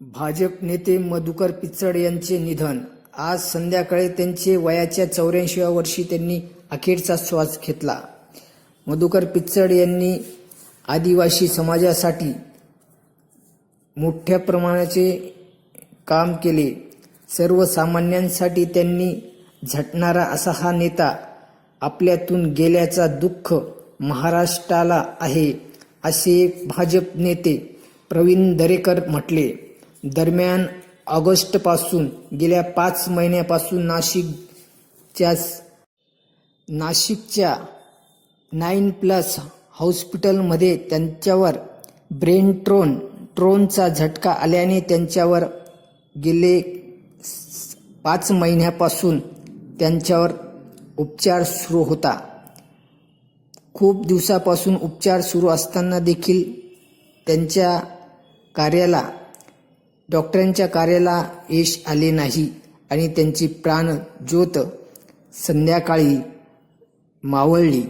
भाजप नेते मधुकर पिचड यांचे निधन. आज संध्याकाळी त्यांचे वयाच्या चौऱ्याऐंशीव्या वर्षी त्यांनी अखेरचा श्वास घेतला. मधुकर पिचड यांनी आदिवासी समाजासाठी मोठ्या प्रमाणाचे काम केले. सर्वसामान्यांसाठी त्यांनी झटणारा असा हा नेता आपल्यातून गेल्याचा दुःख महाराष्ट्राला आहे असे भाजप नेते प्रवीण दरेकर म्हटले. दरम्यान ऑगस्टपासून गेल्या पाच महिन्यापासून नाशिकच्या नाशिकच्या नाईन प्लस हॉस्पिटलमध्ये त्यांच्यावर ब्रेन ट्रोन ट्रोनचा झटका आल्याने त्यांच्यावर गेले पाच महिन्यापासून त्यांच्यावर उपचार सुरू होता. खूप दिवसापासून उपचार सुरू असताना देखील त्यांच्या कार्याला डॉक्टरांच्या कार्याला यश आले नाही आणि त्यांची प्राण ज्योत संध्याकाळी मावळली.